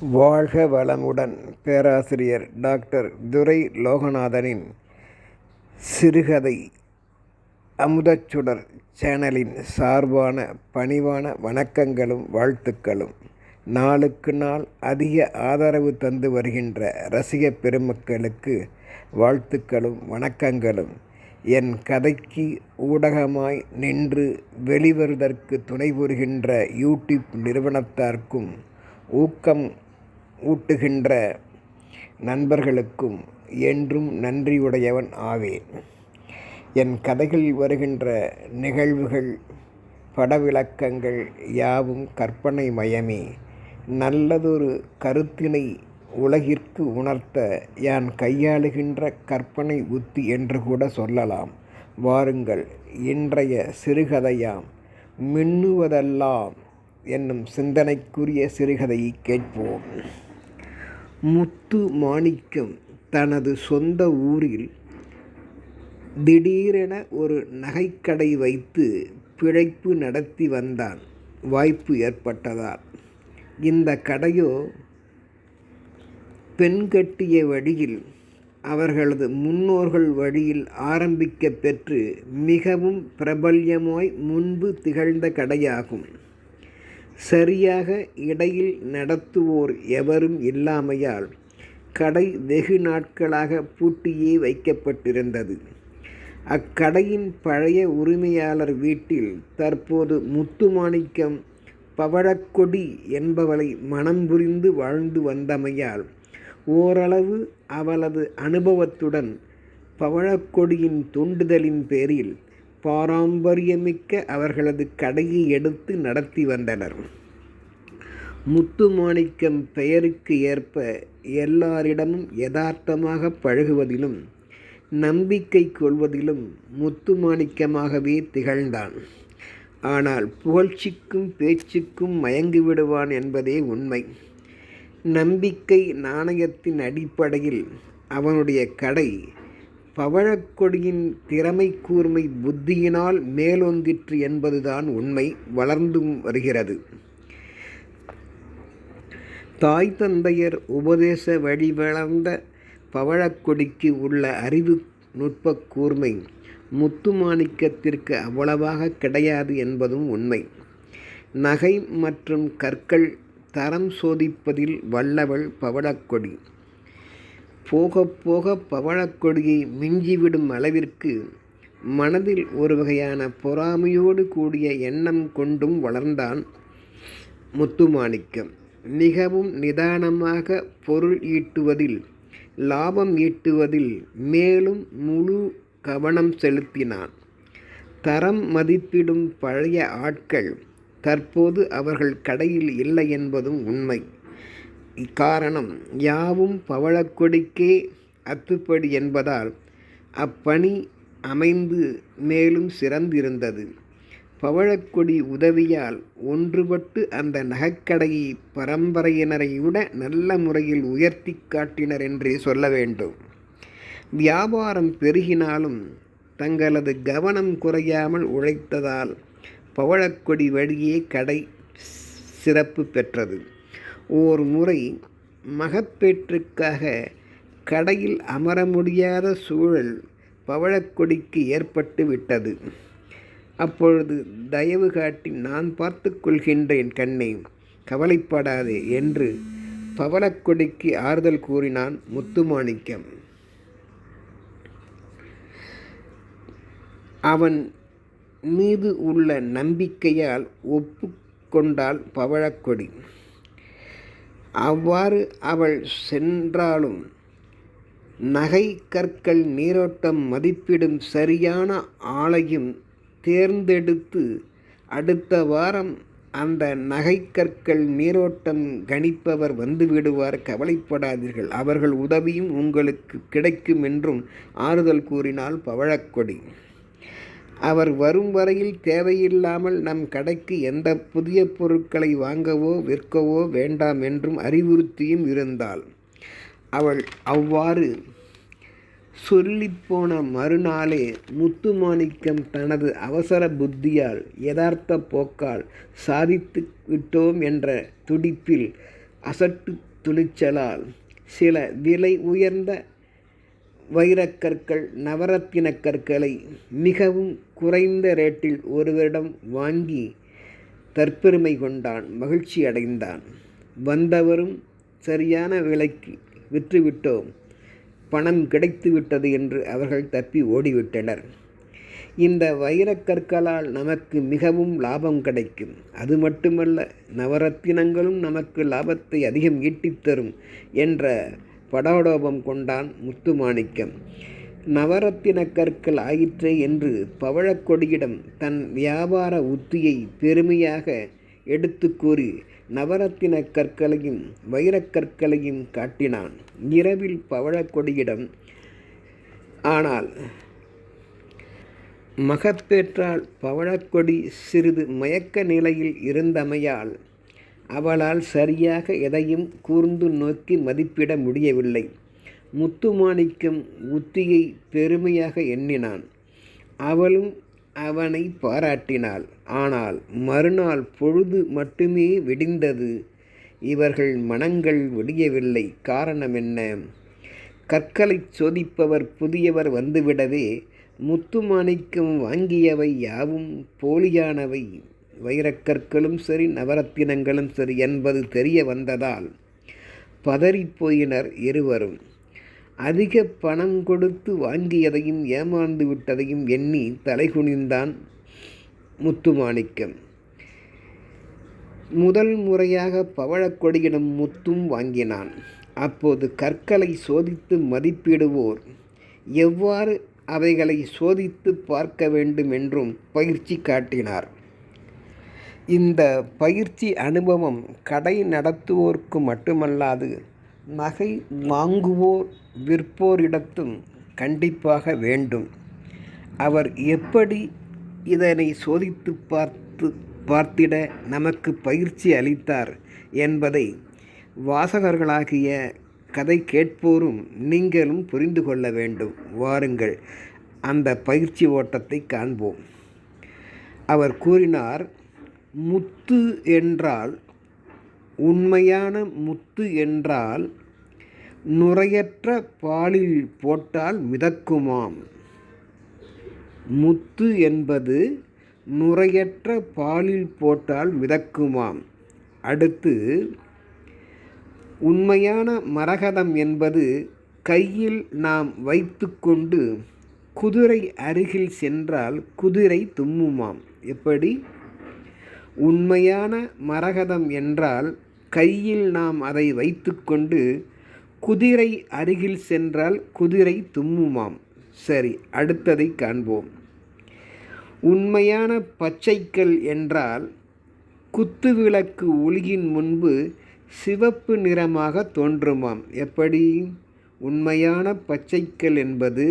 வாழ்க வளமுடன் பேராசிரியர் டாக்டர் துரை லோகநாதனின் சிறுகதை அமுதச்சுடர் சேனலின் சார்பான பணிவான வணக்கங்களும் வாழ்த்துக்களும். நாளுக்கு நாள் அதிக ஆதரவு தந்து வருகின்ற ரசிக பெருமக்களுக்கு வாழ்த்துக்களும் வணக்கங்களும். என் கதைக்கு ஊடகமாய் நின்று வெளிவருவதற்கு துணை புரிகின்ற யூடியூப் நிறுவனத்தார்க்கும் ஊக்கம் ஊட்டுகின்ற நண்பர்களுக்கும் என்றும் நன்றியுடையவன் ஆவேன். என் கதைகளில் வருகின்ற நிகழ்வுகள் படவிளக்கங்கள் யாவும் கற்பனை மயமே. நல்லதொரு கருத்தினை உலகிற்கு உணர்த்த யான் கையாளுகின்ற கற்பனை உத்தி என்று கூட சொல்லலாம். வாருங்கள் இன்றைய சிறுகதையாம் மின்னுவதெல்லாம் என்னும் சிந்தனைக்குரிய சிறுகதையை கேட்போம். முத்து மாணிக்கம் தனது சொந்த ஊரில் திடீரென ஒரு நகைக்கடை வைத்து பிழைப்பு நடத்தி வந்தான். வாய்ப்பு ஏற்பட்டதால். இந்த கடையோ பெண் கட்டிய வழியில் அவர்களது முன்னோர்கள் வழியில் ஆரம்பிக்க பெற்று மிகவும் பிரபல்யமாய் முன்பு திகழ்ந்த கடையாகும். சரியாக இடையில் நடத்துவோர் எவரும் இல்லாமையால் கடை வெகு நாட்களாக பூட்டியே வைக்கப்பட்டிருந்தது. அக்கடையின் பழைய உரிமையாளர் வீட்டில் தற்போது முத்துமாணிக்கம் பவழக்கொடி என்பவளை மனம் புரிந்து வாழ்ந்து வந்தமையால் ஓரளவு அவளது அனுபவத்துடன் பவழக்கொடியின் தூண்டுதலின் பேரில் பாரம்பரியமிக்க அவர்களது கடையை எடுத்து நடத்தி வந்தனர். முத்துமாணிக்கம் பெயருக்கு ஏற்ப எல்லாரிடமும் யதார்த்தமாக பழகுவதிலும் நம்பிக்கை கொள்வதிலும் முத்துமாணிக்கமாகவே திகழ்ந்தான். ஆனால் புகழ்ச்சிக்கும் பேச்சுக்கும் மயங்கி விடுவான் என்பதே உண்மை. நம்பிக்கை நாணயத்தின் அடிப்படையில் அவனுடைய கடை பவழக்கொடியின் திறமை கூர்மை புத்தியினால் மேலோங்கிற்று என்பதுதான் உண்மை வளர்ந்தும் வருகிறது. தாய் தந்தையர் உபதேச வழி வளர்ந்த பவழக்கொடிக்கு உள்ள அறிவு நுட்ப கூர்மை முத்துமாணிக்கத்திற்கு அவ்வளவாக கிடையாது என்பதும் உண்மை. நகை மற்றும் கற்கள் தரம் சோதிப்பதில் வல்லவள் பவழக்கொடி. போக போக பவழக்கொடியை மிஞ்சிவிடும் அளவிற்கு மனதில் ஒரு வகையான பொறாமையோடு கூடிய எண்ணம் கொண்டும் வளர்ந்தான் முத்துமாணிக்கம். மிகவும் நிதானமாக பொருள் ஈட்டுவதில் லாபம் ஈட்டுவதில் மேலும் முழு கவனம் செலுத்தினான். தரம் மதிப்பிடும் பழைய ஆட்கள் தற்போது அவர்கள் கடையில் இல்லை என்பதும் உண்மை. இக்காரணம் யாவும் பவழக்கொடிக்கே அத்துப்படி என்பதால் அப்பணி அமைந்து மேலும் சிறந்திருந்தது. பவழக்கொடி உதவியால் ஒன்றுபட்டு அந்த நகைக்கடையை பரம்பரையினரை விட நல்ல முறையில் உயர்த்தி காட்டினர் என்றே சொல்ல வேண்டும். வியாபாரம் பெருகினாலும் தங்களது கவனம் குறையாமல் உழைத்ததால் பவழக்கொடி வழியே கடை சிறப்பு பெற்றது. ஓர் முறை மகப்பேற்றுக்காக கடையில் அமர முடியாத சூழல் பவழக்கொடிக்கு ஏற்பட்டு விட்டது. அப்பொழுது தயவு காட்டி நான் பார்த்து கொள்கின்றேன் கண்ணே கவலைப்படாதே என்று பவளக்கொடிக்கு ஆறுதல் கூறினான் முத்துமாணிக்கம். அவன் மீது உள்ள நம்பிக்கையால் ஒப்புக்கொண்டாள் பவழக்கொடி. அவ்வாறு அவள் சென்றாலும் நகை கற்கள் நீரோட்டம் மதிப்பிடும் சரியான ஆளையும் தேர்ந்தெடுத்து அடுத்த வாரம் அந்த நகைக்கற்கள் நீரோட்டம் கணிப்பவர் வந்துவிடுவார். கவலைப்படாதீர்கள். அவர்கள் உதவியும் உங்களுக்கு கிடைக்கும் என்றும் ஆறுதல் கூறினாள் பவழக்கொடி. அவர் வரும் வரையில் தேவையில்லாமல் நம் கடைக்கு எந்த புதிய பொருட்களை வாங்கவோ விற்கவோ வேண்டாம் என்றும் அறிவுறுத்தியும் இருந்தாள். அவள் அவ்வாறு சொல்லிப்போன மறுநாளே முத்துமாணிக்கம் தனது அவசர புத்தியால் யதார்த்த போக்கால் சாதித்து விட்டோம் என்ற துடிப்பில் அசட்டு துணிச்சலால் சில விலை உயர்ந்த வைரக்கற்கள் நவரத்தின கற்களை மிகவும் குறைந்த ரேட்டில் ஒருவரிடம் வாங்கி தற்பெருமை கொண்டான் மகிழ்ச்சி அடைந்தான். வந்தவரும் சரியான விலைக்கு விற்றுவிட்டோம் பணம் கிடைத்து விட்டது என்று அவர்கள் தப்பி ஓடிவிட்டனர். இந்த வைரக்கற்களால் நமக்கு மிகவும் லாபம் கிடைக்கும். அது மட்டுமல்ல நவரத்தினங்களும் நமக்கு லாபத்தை அதிகம் ஈட்டித்தரும் என்ற படாடோபம் கொண்டான் முத்துமாணிக்கம். நவரத்தின கற்கள் ஆயிற்றே என்று பவழக்கொடியிடம் தன் வியாபார உத்தியை பெருமையாக எடுத்து கூறி நவரத்தின கற்களையும் வைரக்கற்களையும் காட்டினான். இரவில் பவழக்கொடியிடம் ஆனால் மகப்பேற்றால் பவழக்கொடி சிறிது மயக்க நிலையில் இருந்தமையால் அவளால் சரியாக எதையும் கூர்ந்து நோக்கி மதிப்பிட முடியவில்லை. முத்துமாணிக்கம் உத்தியை பெருமையாக எண்ணினான். அவளும் அவனை பாராட்டினாள். ஆனால் மறுநாள் பொழுது மட்டுமே விடிந்தது. இவர்கள் மனங்கள் விடியவில்லை. காரணம் என்ன? கற்களை சோதிப்பவர் புதியவர் வந்துவிடவே முத்துமாணிக்கம் வாங்கியவை யாவும் போலியானவை. வைரக்கற்களும் சரி நவரத்தினங்களும் சரி என்பது தெரிய வந்ததால் பதறிப்போயினர் இருவரும். அதிக பணம் கொடுத்து வாங்கியதையும் ஏமாந்து விட்டதையும் எண்ணி தலைகுனிந்தான் முத்துமாணிக்கம். முதல் முறையாக பவழக்கொடியிடம் முத்தும் வாங்கினான். அப்போது கற்களை சோதித்து மதிப்பிடுவோர் எவ்வாறு அவைகளை சோதித்து பார்க்க வேண்டும் என்றும் பயிற்சி காட்டினார். இந்த பயிற்சி அனுபவம் கடை நடத்துவோர்க்கு மட்டுமல்லாது நகை வாங்குவோர் விற்போரிடத்தும் கண்டிப்பாக வேண்டும். அவர் எப்படி இதனை சோதித்து பார்த்து பார்த்திட நமக்கு பயிற்சி அளித்தார் என்பதை வாசகர்களாகிய கதை கேட்போரும் நீங்களும் புரிந்து கொள்ள வேண்டும். வாருங்கள் அந்த பயிற்சி ஓட்டத்தை காண்போம். அவர் கூறினார் முத்து என்றால் உண்மையான முத்து என்றால் நுரையற்ற பாலில் போட்டால் மிதக்குமாம். முத்து என்பது நுரையற்ற பாலில் போட்டால் மிதக்குமாம். அடுத்து உண்மையான மரகதம் என்பது கையில் நாம் வைத்துக்கொண்டு குதிரை அருகில் சென்றால் குதிரை தும்முமாம். எப்படி? உண்மையான மரகதம் என்றால் கையில் நாம் அதை வைத்துக்கொண்டு குதிரை அருகில் சென்றால் குதிரை தும்முமாம். சரி அடுத்ததை காண்போம். உண்மையான பச்சைக்கல் என்றால் குத்துவிளக்கு ஒளியின் முன்பு சிவப்பு நிறமாக தோன்றுமாம். எப்படி? உண்மையான பச்சைக்கல் என்பது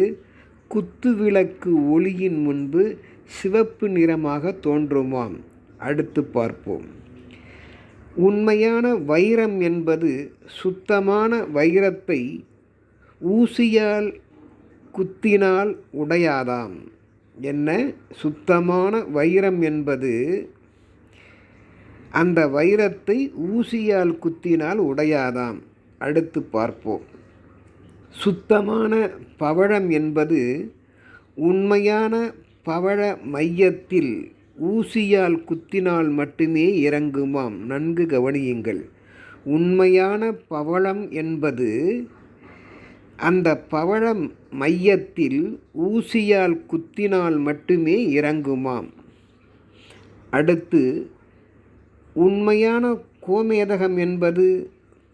குத்துவிளக்கு ஒளியின் முன்பு சிவப்பு நிறமாக தோன்றுமாம். அடுத்து பார்ப்போம். உண்மையான வைரம் என்பது சுத்தமான வைரத்தை ஊசியால் குத்தினால் உடையாதாம். என்ன? சுத்தமான வைரம் என்பது அந்த வைரத்தை ஊசியால் குத்தினால் உடையாதாம். அடுத்து பார்ப்போம். சுத்தமான பவழம் என்பது உண்மையான பவழ மையத்தில் ஊசியால் குத்தினால் மட்டுமே இறங்குமாம். நன்கு கவனியுங்கள். உண்மையான பவளம் என்பது அந்த பவழம் மையத்தில் ஊசியால் குத்தினால் மட்டுமே இறங்குமாம். அடுத்து உண்மையான கோமேதகம் என்பது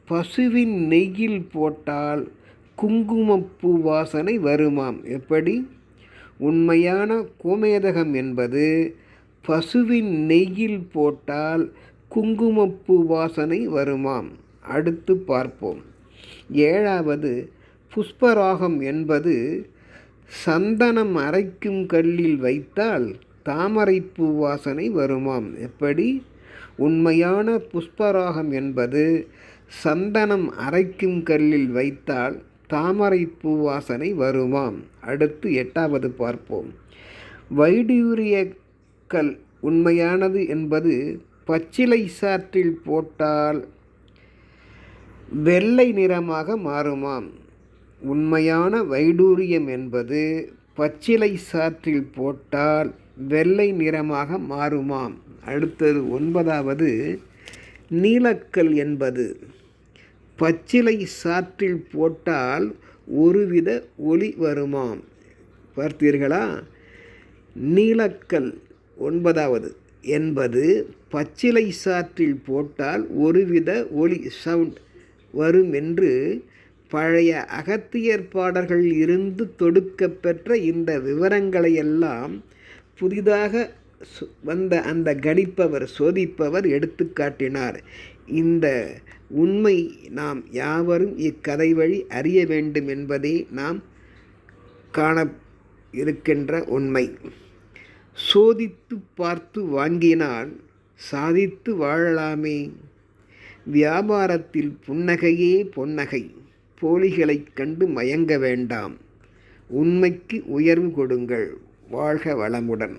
பசுவின் நெய்யில் போட்டால் குங்குமப்பூ வாசனை வருமாம். எப்படி? உண்மையான கோமேதகம் என்பது பசுவின் நெய்யில் போட்டால் குங்குமப்பூ வாசனை வருமாம். அடுத்து பார்ப்போம். ஏழாவது புஷ்பராகம் என்பது சந்தனம் அரைக்கும் கல்லில் வைத்தால் தாமரைப்பூ வாசனை வருமாம். எப்படி? உண்மையான புஷ்பராகம் என்பது சந்தனம் அரைக்கும் கல்லில் வைத்தால் தாமரை பூவாசனை வருமாம். அடுத்து எட்டாவது பார்ப்போம். வைடூரிய கல் உண்மையானது என்பது பச்சிலை சாற்றில் போட்டால் வெள்ளை நிறமாக மாறுமாம். உண்மையான வைடூரியம் என்பது பச்சிலை சாற்றில் போட்டால் வெள்ளை நிறமாக மாறுமாம். அடுத்தது ஒன்பதாவது நீலக்கல் என்பது பச்சிலை சாற்றில் போட்டால் ஒருவித ஒளி வருமாம். பார்த்தீர்களா? நீலக்கல் ஒன்பதாவது என்பது பச்சிலை சாற்றில் போட்டால் ஒருவித ஒளி சவுண்ட் வரும் என்று பழைய அகத்தியர் பாடல்களில் இருந்து தொடுக்கப்பெற்ற இந்த விவரங்களையெல்லாம் புதிதாக வந்த அந்த கணிப்பவர் சோதிப்பவர் எடுத்து காட்டினார். இந்த உண்மை நாம் யாவரும் இக்கதை வழி அறிய வேண்டும் என்பதே நாம் காண இருக்கின்ற உண்மை. சோதித்து பார்த்து வாங்கினால் சாதித்து வாழலாமே. வியாபாரத்தில் புன்னகையே பொன்னகை போலிகளைக் கண்டு மயங்க வேண்டாம். உண்மைக்கு உயர்வு கொடுங்கள் வாழ்க வளமுடன்.